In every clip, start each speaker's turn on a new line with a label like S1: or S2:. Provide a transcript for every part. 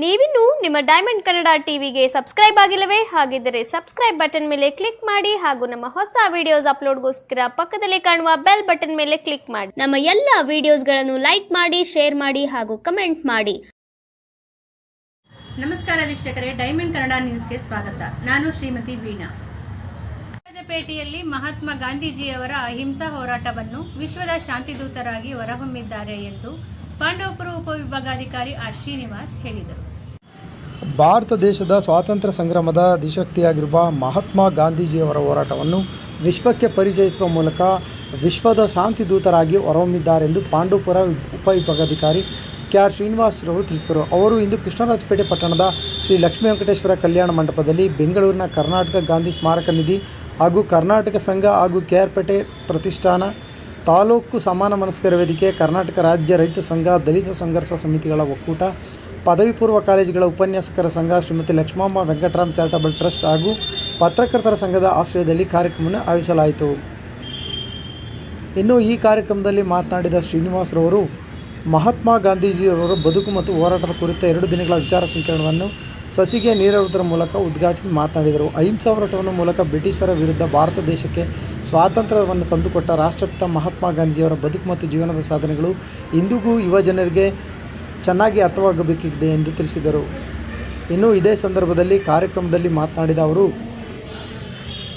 S1: ನೀವಿನ್ನು ನಿಮ್ಮ ಡೈಮಂಡ್ ಕನ್ನಡ ಟಿವಿಗೆ ಸಬ್ಸ್ಕ್ರೈಬ್ ಆಗಿಲ್ಲವೇ? ಹಾಗಿದ್ದರೆ ಸಬ್ಸ್ಕ್ರೈಬ್ ಬಟನ್ ಮೇಲೆ ಕ್ಲಿಕ್ ಮಾಡಿ ಹಾಗೂ ನಮ್ಮ ಹೊಸ ವಿಡಿಯೋಸ್ ಅಪ್ಲೋಡ್ಗೋಸ್ಕರ ಪಕ್ಕದಲ್ಲಿ ಕಾಣುವ ಬೆಲ್ ಬಟನ್ ಮೇಲೆ ಕ್ಲಿಕ್ ಮಾಡಿ. ನಮ್ಮ ಎಲ್ಲ ವಿಡಿಯೋಸ್ಗಳನ್ನು ಲೈಕ್ ಮಾಡಿ ಶೇರ್ ಮಾಡಿ ಹಾಗೂ ಕಮೆಂಟ್ ಮಾಡಿ.
S2: ನಮಸ್ಕಾರ ವೀಕ್ಷಕರೇ ಡೈಮಂಡ್ ಕನ್ನಡ ನ್ಯೂಸ್ಗೆ ಸ್ವಾಗತ. ನಾನು ಶ್ರೀಮತಿ ವೀಣಾ. ರಾಜಪೇಟೆಯಲ್ಲಿ ಮಹಾತ್ಮ ಗಾಂಧೀಜಿಯವರ ಅಹಿಂಸಾ ಹೋರಾಟವನ್ನು ವಿಶ್ವದ ಶಾಂತಿದೂತರಾಗಿ ಹೊರಹೊಮ್ಮಿದ್ದಾರೆ ಎಂದು ಪಾಂಡವಪುರ ಉಪವಿಭಾಗಾಧಿಕಾರಿ ಆರ್ ಶ್ರೀನಿವಾಸ್ ಹೇಳಿದರು.
S3: ಭಾರತ ದೇಶದ ಸ್ವಾತಂತ್ರ್ಯ ಸಂಗ್ರಾಮದ ದಿಶಕ್ತಿಯಾಗಿರುವ ಮಹಾತ್ಮ ಗಾಂಧೀಜಿಯವರ ಹೋರಾಟವನ್ನು ವಿಶ್ವಕ್ಕೆ ಪರಿಚಯಿಸುವ ಮೂಲಕ ವಿಶ್ವದ ಶಾಂತಿ ದೂತರಾಗಿ ಹೊರಹೊಮ್ಮಿದ್ದಾರೆಂದು ಪಾಂಡವಪುರ ಉಪವಿಭಾಗಾಧಿಕಾರಿ ಕೆ ಆರ್ ಶ್ರೀನಿವಾಸರವರು ತಿಳಿಸಿದರು. ಅವರು ಇಂದು ಕೃಷ್ಣರಾಜಪೇಟೆ ಪಟ್ಟಣದ ಶ್ರೀ ಲಕ್ಷ್ಮೀ ವೆಂಕಟೇಶ್ವರ ಕಲ್ಯಾಣ ಮಂಟಪದಲ್ಲಿ ಬೆಂಗಳೂರಿನ ಕರ್ನಾಟಕ ಗಾಂಧಿ ಸ್ಮಾರಕ ನಿಧಿ ಹಾಗೂ ಕರ್ನಾಟಕ ಸಂಘ ಹಾಗೂ ಕೆ ಆರ್ ಪೇಟೆ ಪ್ರತಿಷ್ಠಾನ ತಾಲೂಕು ಸಮಾನ ಮನಸ್ಕರ ವೇದಿಕೆ, ಕರ್ನಾಟಕ ರಾಜ್ಯ ರೈತ ಸಂಘ, ದಲಿತ ಸಂಘರ್ಷ ಸಮಿತಿಗಳ ಒಕ್ಕೂಟ ಪದವಿ ಪೂರ್ವ ಕಾಲೇಜುಗಳ ಉಪನ್ಯಾಸಕರ ಸಂಘ ಶ್ರೀಮತಿ ಲಕ್ಷ್ಮಮ್ಮ ವೆಂಕಟರಾಮ್ ಚಾರಿಟಬಲ್ ಟ್ರಸ್ಟ್ ಹಾಗೂ ಪತ್ರಕರ್ತರ ಸಂಘದ ಆಶ್ರಯದಲ್ಲಿ ಕಾರ್ಯಕ್ರಮವನ್ನು ಆಯೋಜಿಸಲಾಯಿತು. ಇನ್ನು ಈ ಕಾರ್ಯಕ್ರಮದಲ್ಲಿ ಮಾತನಾಡಿದ ಶ್ರೀನಿವಾಸರವರು, ಮಹಾತ್ಮ ಗಾಂಧೀಜಿಯವರ ಬದುಕು ಮತ್ತು ಹೋರಾಟದ ಕುರಿತ ಎರಡು ದಿನಗಳ ವಿಚಾರ ಸಂಕಿರಣವನ್ನು ಸಸಿಗೆ ನೀರಾಡುವುದರ ಮೂಲಕ ಉದ್ಘಾಟಿಸಿ ಮಾತನಾಡಿದರು. ಅಹಿಂಸಾ ಹೋರಾಟವನ್ನು ಮೂಲಕ ಬ್ರಿಟಿಷರ ವಿರುದ್ಧ ಭಾರತ ದೇಶಕ್ಕೆ ಸ್ವಾತಂತ್ರ್ಯವನ್ನು ತಂದುಕೊಟ್ಟ ರಾಷ್ಟ್ರಪಿತ ಮಹಾತ್ಮ ಗಾಂಧೀಜಿಯವರ ಬದುಕು ಮತ್ತು ಜೀವನದ ಸಾಧನೆಗಳು ಇಂದಿಗೂ ಯುವ ಜನರಿಗೆ ಚೆನ್ನಾಗಿ ಅರ್ಥವಾಗಬೇಕಿದೆ ಎಂದು ತಿಳಿಸಿದರು. ಇನ್ನು ಇದೇ ಸಂದರ್ಭದಲ್ಲಿ ಕಾರ್ಯಕ್ರಮದಲ್ಲಿ ಮಾತನಾಡಿದ ಅವರು,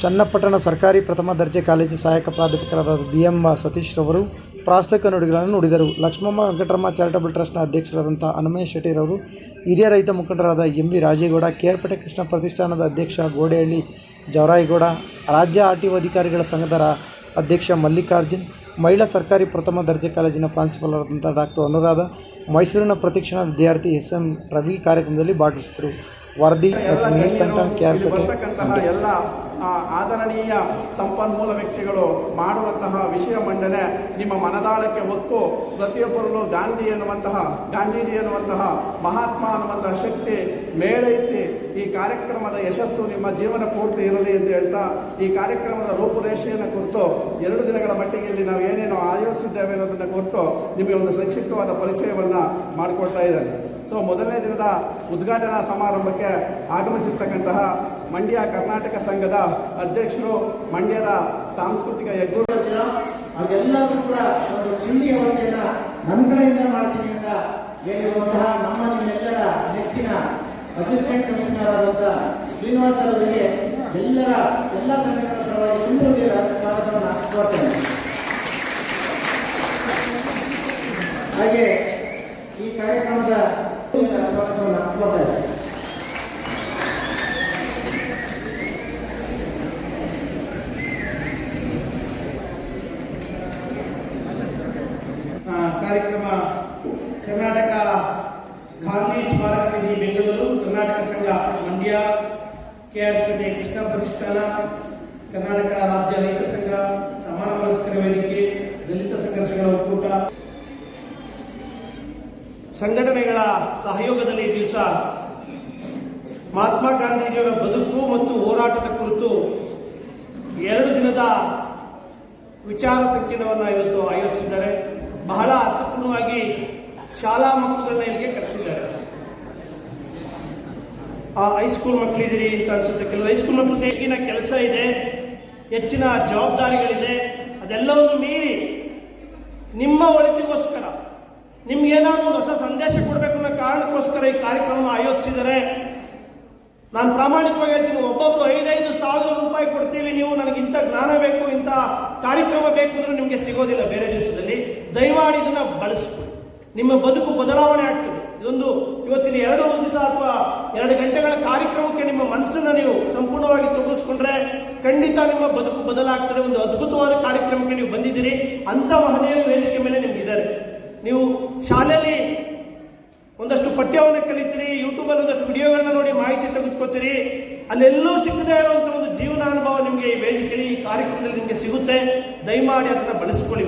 S3: ಚನ್ನಪಟ್ಟಣ ಸರ್ಕಾರಿ ಪ್ರಥಮ ದರ್ಜೆ ಕಾಲೇಜು ಸಹಾಯಕ ಪ್ರಾಧ್ಯಾಪಕರಾದ ಬಿ ಎಂ ಸತೀಶ್ ರವರು ಪ್ರಾಸ್ತಕ ನುಡಿಗಳನ್ನು ನುಡಿದರು. ಲಕ್ಷ್ಮಮ್ಮ ವೆಂಕಟರಮ್ಮ ಚಾರಿಟಬಲ್ ಟ್ರಸ್ಟ್ನ ಅಧ್ಯಕ್ಷರಾದಂಥ ಹನುಮೇಶ್ ಶೆಟ್ಟಿರವರು ಹಿರಿಯ ರೈತ ಮುಖಂಡರಾದ ಎಂ ವಿ ರಾಜೇಗೌಡ ಕೇರ್ಪೇಟೆ ಕೃಷ್ಣ ಪ್ರತಿಷ್ಠಾನದ ಅಧ್ಯಕ್ಷ ಗೋಡೆಹಳ್ಳಿ ಜವರಾಯಿಗೌಡ, ರಾಜ್ಯ ಆರ್ ಟಿ ಒ ಅಧಿಕಾರಿಗಳ ಸಂಘದ ಅಧ್ಯಕ್ಷ ಮಲ್ಲಿಕಾರ್ಜುನ್, ಮಹಿಳಾ ಸರ್ಕಾರಿ ಪ್ರಥಮ ದರ್ಜೆ ಕಾಲೇಜಿನ ಪ್ರಾಂಶುಪಾಲರಾದಂಥ ಡಾಕ್ಟರ್ ಅನುರಾಧ ಮೈಸೂರಿನ ಪ್ರತಿಕ್ಷಣ ವಿದ್ಯಾರ್ಥಿ ಎಸ್ ಎಂ ರವಿ ಕಾರ್ಯಕ್ರಮದಲ್ಲಿ ಭಾಗವಹಿಸಿದರು. ವರದಿ ನೀಲಕಂಠ ಕ್ಯಾರ್ಪೇಟೆ
S4: ಎಲ್ಲ ಆ, ಆದರಣೀಯ ಸಂಪನ್ಮೂಲ ವ್ಯಕ್ತಿಗಳು ಮಾಡುವಂತಹ ವಿಷಯ ಮಂಡನೆ ನಿಮ್ಮ ಮನದಾಳಕ್ಕೆ ಒತ್ತು ಪ್ರತಿಯೊಬ್ಬರಲ್ಲೂ ಗಾಂಧಿ ಎನ್ನುವಂತಹ ಗಾಂಧೀಜಿ ಎನ್ನುವಂತಹ ಮಹಾತ್ಮ ಅನ್ನುವಂತಹ ಶಕ್ತಿ ಮೇಳೈಸಿ ಈ ಕಾರ್ಯಕ್ರಮದ ಯಶಸ್ಸು ನಿಮ್ಮ ಜೀವನ ಪೂರ್ತಿ ಇರಲಿ ಎಂದು ಹೇಳ್ತಾ ಈ ಕಾರ್ಯಕ್ರಮದ ರೂಪುರೇಷೆಯನ್ನು ಕುರಿತು ಎರಡು ದಿನಗಳ ಮಟ್ಟಿಗೆ ಇಲ್ಲಿ ನಾವು ಏನೇನು ಆಯೋಜಿಸಿದ್ದೇವೆ ಅನ್ನೋದನ್ನು ಕುರಿತು ನಿಮಗೆ ಒಂದು ಸಂಕ್ಷಿಪ್ತವಾದ ಪರಿಚಯವನ್ನು ಮಾಡಿಕೊಡ್ತಾ ಇದ್ದಾರೆ ಸೊ ಮೊದಲನೇ ದಿನದ ಉದ್ಘಾಟನಾ ಸಮಾರಂಭಕ್ಕೆ ಆಗಮಿಸಿರ್ತಕ್ಕಂತಹ ಮಂಡ್ಯ ಕರ್ನಾಟಕ ಸಂಘದ ಅಧ್ಯಕ್ಷರು, ಮಂಡ್ಯದ ಸಾಂಸ್ಕೃತಿಕ ಯಜ್ಞ
S5: ಅದೆಲ್ಲರೂ ಕೂಡ ಒಂದು ಚಿಂದಿಯ ವತಿಯನ್ನ ನನ್ನ ಕಡೆಯಿಂದ ಮಾಡ್ತೀನಿ ಅಂತ ಹೇಳಿರುವಂತಹ ನಮ್ಮ ನಿಮ್ಮೆಲ್ಲರ ನೆಚ್ಚಿನ ಅಸಿಸ್ಟೆಂಟ್ ಕಮಿಷನರ್ ಆದಂತಹ ಶ್ರೀನಿವಾಸ ಅವರಿಗೆ ಎಲ್ಲರ ಎಲ್ಲ ಸಂಘಟನೆಗಳ ಪರವಾಗಿ ಕೋರ್ತೇನೆ. ಹಾಗೆ ಈ ಕಾರ್ಯಕ್ರಮದ ಸ್ವಾಗತವನ್ನು ಕೋರ್ತಾ ಇದ್ದೇನೆ
S4: ಆ, ಕಾರ್ಯಕ್ರಮ ಕರ್ನಾಟಕ ಗಾಂಧಿ ಸ್ಮಾರಕ ನಿಧಿ ಬೆಂಗಳೂರು ಕರ್ನಾಟಕ ಸಂಘ ಮಂಡ್ಯ ಕೆಆರ್ಪೇಟೆ ಕೃಷ್ಣ ಪ್ರತಿಷ್ಠಾನ ಕರ್ನಾಟಕ ರಾಜ್ಯ ರೈತ ಸಂಘ ಸಂಘಟನೆಗಳ ಸಹಯೋಗದಲ್ಲಿ ಈ ದಿವಸ ಮಹಾತ್ಮ ಗಾಂಧೀಜಿಯವರ ಬದುಕು ಮತ್ತು ಹೋರಾಟದ ಕುರಿತು ಎರಡು ದಿನದ ವಿಚಾರ ಸಂಕಿರಣವನ್ನು ಇವತ್ತು ಆಯೋಜಿಸಿದ್ದಾರೆ. ಬಹಳ ಅರ್ಥಪೂರ್ಣವಾಗಿ ಶಾಲಾ ಮಕ್ಕಳನ್ನ ಇಲ್ಲಿಗೆ ಕರೆಸಿದ್ದಾರೆ. ಆ ಹೈಸ್ಕೂಲ್ ಮಕ್ಕಳಿದ್ದೀರಿ ಅಂತ ಅನ್ಸುತ್ತೆ. ಕೆಲವು ಹೈಸ್ಕೂಲ್ ಮಕ್ಕಳು ಹೆಚ್ಚಿನ ಕೆಲಸ ಇದೆ, ಹೆಚ್ಚಿನ ಜವಾಬ್ದಾರಿಗಳಿದೆ. ಅದೆಲ್ಲವನ್ನು ಮೀರಿ ನಿಮ್ಮ ಒಳಿತಿಗೋಸ್ಕರ ನಿಮ್ಗೆ ಏನಾದರೂ ಹೊಸ ಸಂದೇಶ ಕೊಡಬೇಕು ಅನ್ನೋ ಕಾರಣಕ್ಕೋಸ್ಕರ ಈ ಕಾರ್ಯಕ್ರಮ ಆಯೋಜಿಸಿದರೆ ನಾನು ಪ್ರಾಮಾಣಿಕವಾಗಿ ಹೇಳ್ತೀನಿ, ಒಬ್ಬೊಬ್ರು ಐದೈದು ಸಾವಿರ ರೂಪಾಯಿ ಕೊಡ್ತೀವಿ, ನೀವು ನನಗೆ ಇಂಥ ಜ್ಞಾನ ಬೇಕು, ಇಂಥ ಕಾರ್ಯಕ್ರಮ ಬೇಕು ಅಂದ್ರೆ ನಿಮಗೆ ಸಿಗೋದಿಲ್ಲ ಬೇರೆ ದಿವಸದಲ್ಲಿ. ದಯಮಾಡಿ ಇದನ್ನ ಬಳಸ್ಕೊಳ್ಳಿ. ನಿಮ್ಮ ಬದುಕು ಬದಲಾವಣೆ ಆಗ್ತದೆ. ಇದೊಂದು ಇವತ್ತಿನ ಎರಡು ದಿವಸ ಅಥವಾ ಎರಡು ಗಂಟೆಗಳ ಕಾರ್ಯಕ್ರಮಕ್ಕೆ ನಿಮ್ಮ ಮನಸ್ಸನ್ನು ನೀವು ಸಂಪೂರ್ಣವಾಗಿ ತೊಡಗಿಸ್ಕೊಂಡ್ರೆ ಖಂಡಿತ ನಿಮ್ಮ ಬದುಕು ಬದಲಾಗ್ತದೆ. ಒಂದು ಅದ್ಭುತವಾದ ಕಾರ್ಯಕ್ರಮಕ್ಕೆ ನೀವು ಬಂದಿದ್ದೀರಿ. ಅಂತ ಮಹನೀಯ ವೇದಿಕೆ ಮೇಲೆ ನಿಮ್ಗಿದ್ದಾರೆ ನೀವು ಶಾಲೆಯಲ್ಲಿ ಪಠ್ಯವನ್ನು ಕಲಿತೀರಿ ಯೂಟ್ಯೂಬಲ್ಲಿ ಒಂದಷ್ಟು ವಿಡಿಯೋಗಳನ್ನ ನೋಡಿ ಮಾಹಿತಿ ತೆಗೆದುಕೊತೀರಿ, ಅಲ್ಲೆಲ್ಲೂ ಸಿಗದೇ ಇರುವಂಥ ಒಂದು ಜೀವನ ಅನುಭವ ನಿಮಗೆ ಈ ವೇದಿಕೆಯಲ್ಲಿ, ಈ ಕಾರ್ಯಕ್ರಮದಲ್ಲಿ ನಿಮಗೆ ಸಿಗುತ್ತೆ. ದಯಮಾಡಿ ಅದನ್ನು ಬಳಸ್ಕೊಳ್ಳಿ